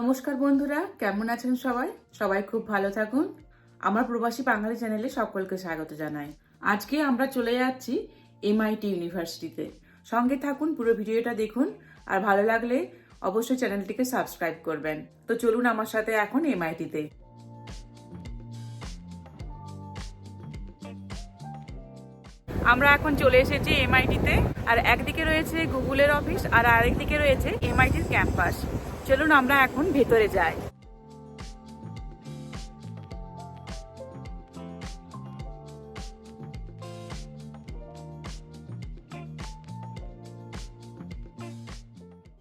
নমস্কার বন্ধুরা, কেমন আছেন সবাই? সবাই খুব ভালো থাকুন। আমার প্রবাসী বাঙালি চ্যানেলে সকলকে স্বাগত জানাই। আজকে আমরা চলে যাচ্ছি এমআইটি ইউনিভার্সিটিতে সঙ্গে থাকুন, পুরো ভিডিওটা দেখুন। আর ভালো লাগলে অবশ্যই চ্যানেলটিকে সাবস্ক্রাইব করবেন। তো চলুন আমার সাথে এখন এমআইটিতে আমরা এখন চলে এসেছি এমআইটিতে আর একদিকে রয়েছে গুগলের অফিস আর আরেকদিকে রয়েছে এমআইটির ক্যাম্পাস চলুন আমরা এখন ভেতরে যাই।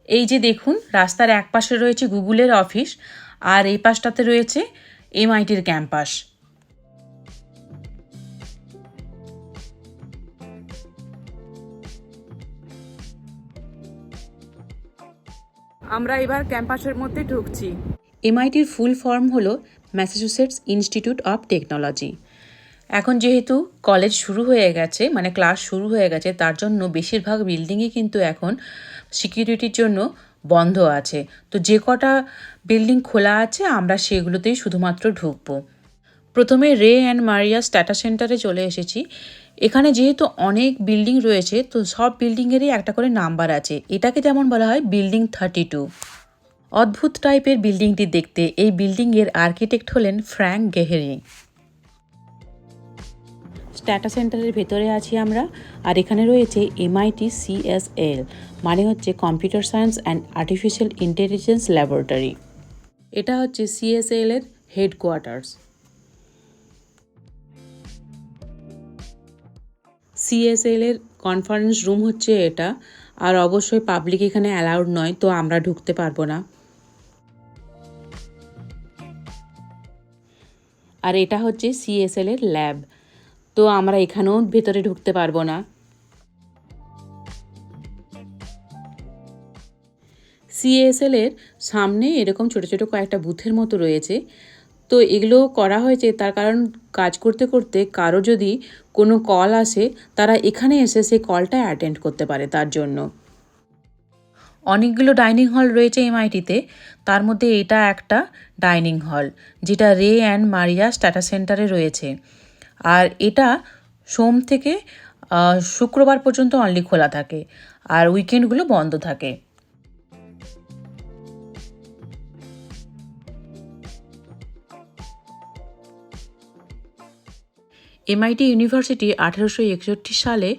এই যে দেখুন, রাস্তার এক পাশে রয়েছে গুগলের অফিস আর এই পাশটাতে রয়েছে এমআইটির ক্যাম্পাস। আমরা এবার ক্যাম্পাসের মধ্যে ঢুকছি। এমআইটির ফুল ফর্ম হলো ম্যাসাচুসেটস ইনস্টিটিউট অফ টেকনোলজি এখন যেহেতু কলেজ শুরু হয়ে গেছে মানে ক্লাস শুরু হয়ে গেছে, তার জন্য বেশিরভাগ বিল্ডিংই কিন্তু এখন সিকিউরিটির জন্য বন্ধ আছে। তো যে কটা বিল্ডিং খোলা আছে, আমরা সেগুলোতেই শুধুমাত্র ঢুকবো। প্রথমে রে অ্যান্ড মারিয়া স্ট্যাটা সেন্টারে চলে এসেছি। এখানে যেহেতু অনেক বিল্ডিং রয়েছে তো সব বিল্ডিংয়েরই একটা করে নাম্বার আছে। এটাকে যেমন বলা হয় বিল্ডিং থার্টি টু অদ্ভুত টাইপের বিল্ডিংটি দেখতে এই বিল্ডিংয়ের আর্কিটেক্ট হলেন ফ্র্যাঙ্ক গেহেরি স্ট্যাটা সেন্টারের ভেতরে আছি আমরা আর এখানে রয়েছে এমআইটি সিএসএল মানে হচ্ছে computer science and artificial intelligence laboratory এটা হচ্ছে সিএসএল এর হেডকোয়ার্টার্স সিএসএল এর কনফারেন্স রুম হচ্ছে এটা। আর অবশ্যই পাবলিক এখানে অ্যালাউড নয়, তো আমরা ঢুকতে পারব না। আর এটা হচ্ছে সিএসএল এর ল্যাব তো আমরা এখানেও ভেতরে ঢুকতে পারব না। সিএসএল এর সামনে এরকম ছোট ছোট কয়েকটা বুথের মতো রয়েছে। তো এগুলো করা হয়েছে, তার কারণ কাজ করতে করতে কারও যদি কোনো কল আসে, তারা এখানে এসে সেই কলটা অ্যাটেন্ড করতে পারে তার জন্য। অনেকগুলো ডাইনিং হল রয়েছে এমআইটিতে তার মধ্যে এটা একটা ডাইনিং হল যেটা রে অ্যান্ড মারিয়া স্ট্যাটাস সেন্টারে রয়েছে। আর এটা সোম থেকে শুক্রবার পর্যন্ত অনলি খোলা থাকে, আর উইকেন্ডগুলো বন্ধ থাকে। এমআইটি ইউনিভার্সিটি আঠেরোশো একষট্টি সালে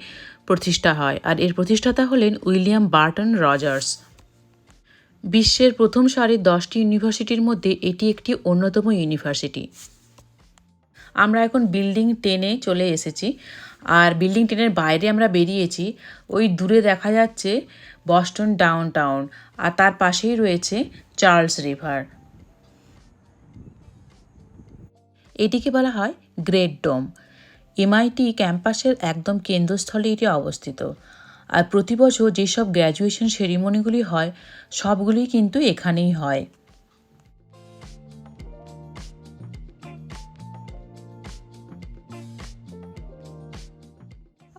প্রতিষ্ঠা হয় আর এর প্রতিষ্ঠাতা হলেন উইলিয়াম বার্টন রজার্স। বিশ্বের প্রথম সারির দশটি ইউনিভার্সিটির মধ্যে এটি একটি অন্যতম ইউনিভার্সিটি। আমরা এখন বিল্ডিং টেনে চলে এসেছি আর বিল্ডিং টেনের বাইরে আমরা বেরিয়েছি। ওই দূরে দেখা যাচ্ছে বস্টন ডাউন টাউন আর তার পাশেই রয়েছে চার্লস রিভার। এটিকে বলা হয় গ্রেট ডোম। এমআইটি ক্যাম্পাসের একদম কেন্দ্রস্থলে এটি অবস্থিত। আর প্রতি বছর যেসব গ্র্যাজুয়েশন সেরিমনিগুলি হয়, সবগুলি কিন্তু এখানেই হয়।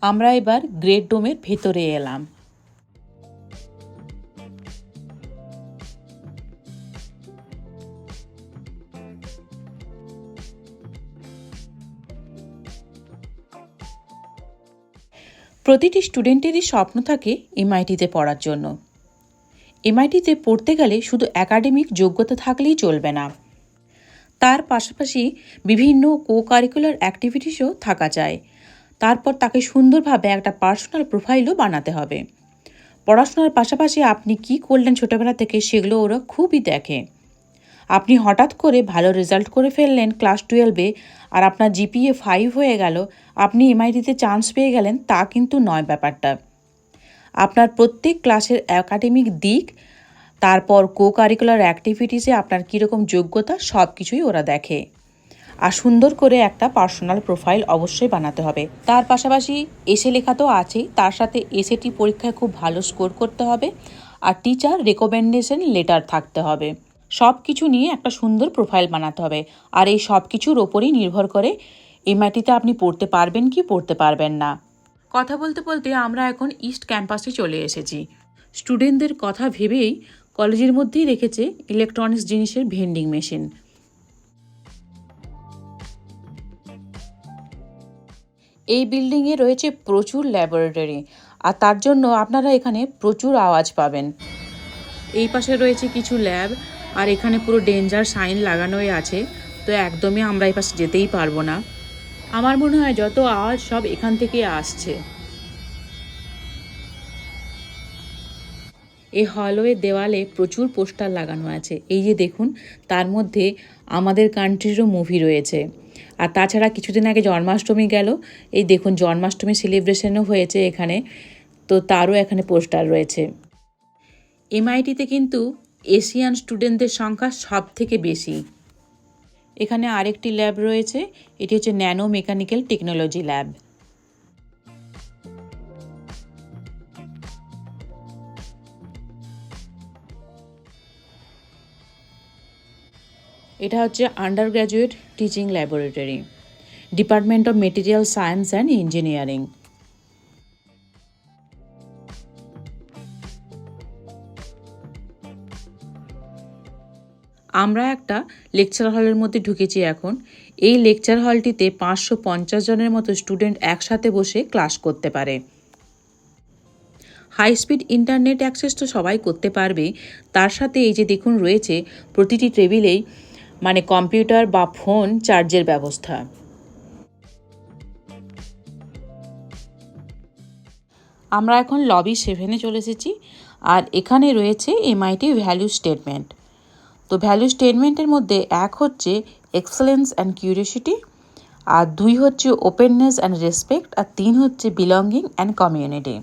আমরা এবার গ্রেট ডোমের ভেতরে এলাম। প্রতিটি স্টুডেন্টেরই স্বপ্ন থাকে এমআইটিতে পড়ার জন্য। এমআইটিতে পড়তে গেলে শুধু একাডেমিক যোগ্যতা থাকলেই চলবে না। তার পাশাপাশি বিভিন্ন কো কারিকুলার অ্যাক্টিভিটিসও থাকা যায়। তারপর তাকে সুন্দরভাবে একটা পার্সোনাল প্রোফাইলও বানাতে হবে। পড়াশোনার পাশাপাশি আপনি কি করলেন ছোটোবেলা থেকে সেগুলো ওরা খুবই দেখে। আপনি হঠাৎ করে ভালো রেজাল্ট করে ফেললেন ক্লাস টুয়েলভে আর আপনার জিপিএ ফাইভ হয়ে গেল, আপনি এমআইটিতে চান্স পেয়ে গেলেন, তা কিন্তু নয় ব্যাপারটা। আপনার প্রত্যেক ক্লাসের অ্যাকাডেমিক দিক, তারপর কো কারিকুলার অ্যাক্টিভিটিসে আপনার কীরকম যোগ্যতা সব কিছুই ওরা দেখে। আর সুন্দর করে একটা পার্সোনাল প্রোফাইল অবশ্যই বানাতে হবে। তার পাশাপাশি এসে লেখা তো আছেই, তার সাথে এসএটি পরীক্ষায় খুব ভালো স্কোর করতে হবে, আর টিচার রেকমেন্ডেশন লেটার থাকতে হবে। সব কিছু নিয়ে একটা সুন্দর প্রোফাইল বানাতে হবে। আর এই সব কিছুর ওপরেই নির্ভর করে এমআইটিতে আপনি পড়তে পারবেন কি পড়তে পারবেন না। কথা বলতে বলতে আমরা এখন ইস্ট ক্যাম্পাসে চলে এসেছি। স্টুডেন্টদের কথা ভেবেই কলেজের মধ্যেই রেখেছে ইলেকট্রনিক্স জিনিসের ভেন্ডিং মেশিন এই বিল্ডিংয়ে রয়েছে প্রচুর ল্যাবরেটরি আর তার জন্য আপনারা এখানে প্রচুর আওয়াজ পাবেন। এই পাশে রয়েছে কিছু ল্যাব আর এখানে পুরো ডেঞ্জার সাইন লাগানোই আছে, তো একদমই আমরা এই পাশে যেতেই পারব না। আমার মনে হয় যত আওয়াজ সব এখান থেকে আসছে। এই হলওয়ে দেওয়ালে প্রচুর পোস্টার লাগানো আছে। এই যে দেখুন, তার মধ্যে আমাদের কান্ট্রিরও মুভি রয়েছে। আর তাছাড়া কিছুদিন আগে জন্মাষ্টমী গেল। এই দেখুন জন্মাষ্টমী সেলিব্রেশনও হয়েছে এখানে। তো তারও এখানে পোস্টার রয়েছে। এমআইটিতে কিন্তু এশিয়ান স্টুডেন্টদের সংখ্যা সব থেকে বেশি। এখানে আরেকটি ল্যাব রয়েছে, এটি হচ্ছে ন্যানো মেকানিক্যাল টেকনোলজি ল্যাব। এটা হচ্ছে undergraduate teaching laboratory department of material science and engineering আমরা একটা লেকচার হলের মধ্যে ঢুকেছি এখন। এই লেকচার হলটিতে পাঁচশো পঞ্চাশ জনের মতো স্টুডেন্ট একসাথে বসে ক্লাস করতে পারে। হাই স্পিড ইন্টারনেট অ্যাক্সেস তো সবাই করতে পারবে। তার সাথে এই যে দেখুন রয়েছে, প্রতিটি টেবিলেই মানে কম্পিউটার বা ফোন চার্জের ব্যবস্থা। আমরা এখন লবি সেভেনে চলে এসেছি। আর এখানে রয়েছে এমআইটি ভ্যালু স্টেটমেন্ট তো ভ্যালু স্টেটমেন্টের মধ্যে এক হচ্ছে এক্সেলেন্স অ্যান্ড কিউরিয়াসিটি আর দুই হচ্ছে ওপেননেস অ্যান্ড রেসপেক্ট আর তিন হচ্ছে বিলঙ্গিং অ্যান্ড কমিউনিটি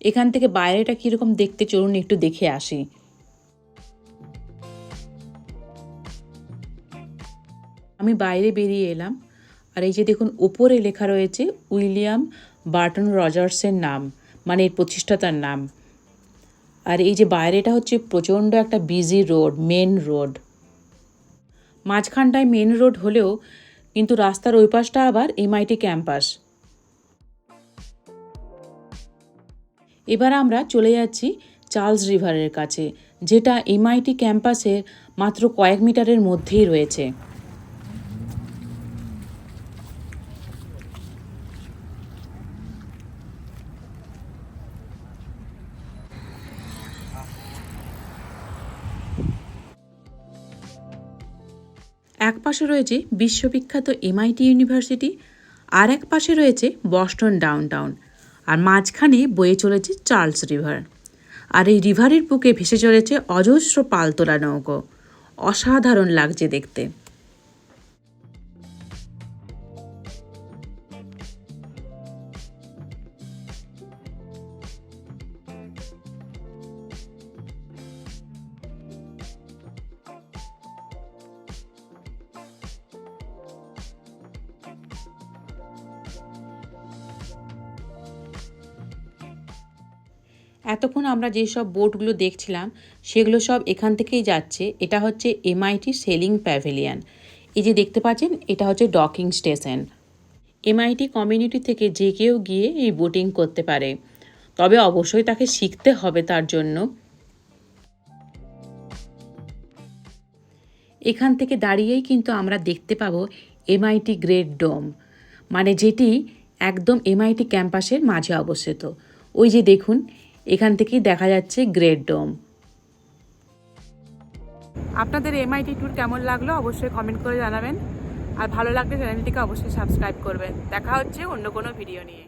এখান থেকে বাইরেটা কীরকম দেখতে, চলুন একটু দেখে আসি। আমি বাইরে বেরিয়ে এলাম, আর এই যে দেখুন ওপরে লেখা রয়েছে উইলিয়াম বার্টন রজার্সের নাম মানে এর প্রতিষ্ঠাতার নাম। আর এই যে বাইরেটা হচ্ছে প্রচণ্ড একটা বিজি রোড মেন রোড মাঝখানটায় মেন রোড হলেও কিন্তু রাস্তার ওই পাশটা আবার এমআইটি ক্যাম্পাস এবার আমরা চলে যাচ্ছি চার্লস রিভারের কাছে, যেটা এমআইটি ক্যাম্পাসের মাত্র কয়েক মিটারের মধ্যেই রয়েছে। এক পাশে রয়েছে বিশ্ববিখ্যাত এমআইটি ইউনিভার্সিটি, আর এক পাশে রয়েছে বস্টন ডাউনটাউন। আর মাঝখানে বয়ে চলেছে চার্লস রিভার। আর এই রিভারের বুকে ভেসে চলেছে অজস্র পালতোলা নৌকো। অসাধারণ লাগছে দেখতে। এতক্ষণ আমরা যেসব বোটগুলো দেখছিলাম, সেগুলো সব এখান থেকেই যাচ্ছে। এটা হচ্ছে এমআইটি সেলিং প্যাভিলিয়ান এই যে দেখতে পাচ্ছেন, এটা হচ্ছে ডকিং স্টেশন এমআইটি কমিউনিটি থেকে যে কেউ গিয়ে এই বোটিং করতে পারে। তবে অবশ্যই তাকে শিখতে হবে তার জন্য। এখান থেকে দাঁড়িয়েই কিন্তু আমরা দেখতে পাবো এমআইটি গ্রেট ডোম মানে যেটি একদম এমআইটি ক্যাম্পাসের মাঝে অবস্থিত। ওই যে দেখুন এখান থেকেই দেখা যাচ্ছে গ্রেট ডোম আপনাদের এমআইটি ট্যুর কেমন লাগল অবশ্যই কমেন্ট করে জানাবেন। আর ভালো লাগলে চ্যানেলটিকে অবশ্যই সাবস্ক্রাইব করবেন। দেখা হচ্ছে অন্য কোনো ভিডিও নিয়ে।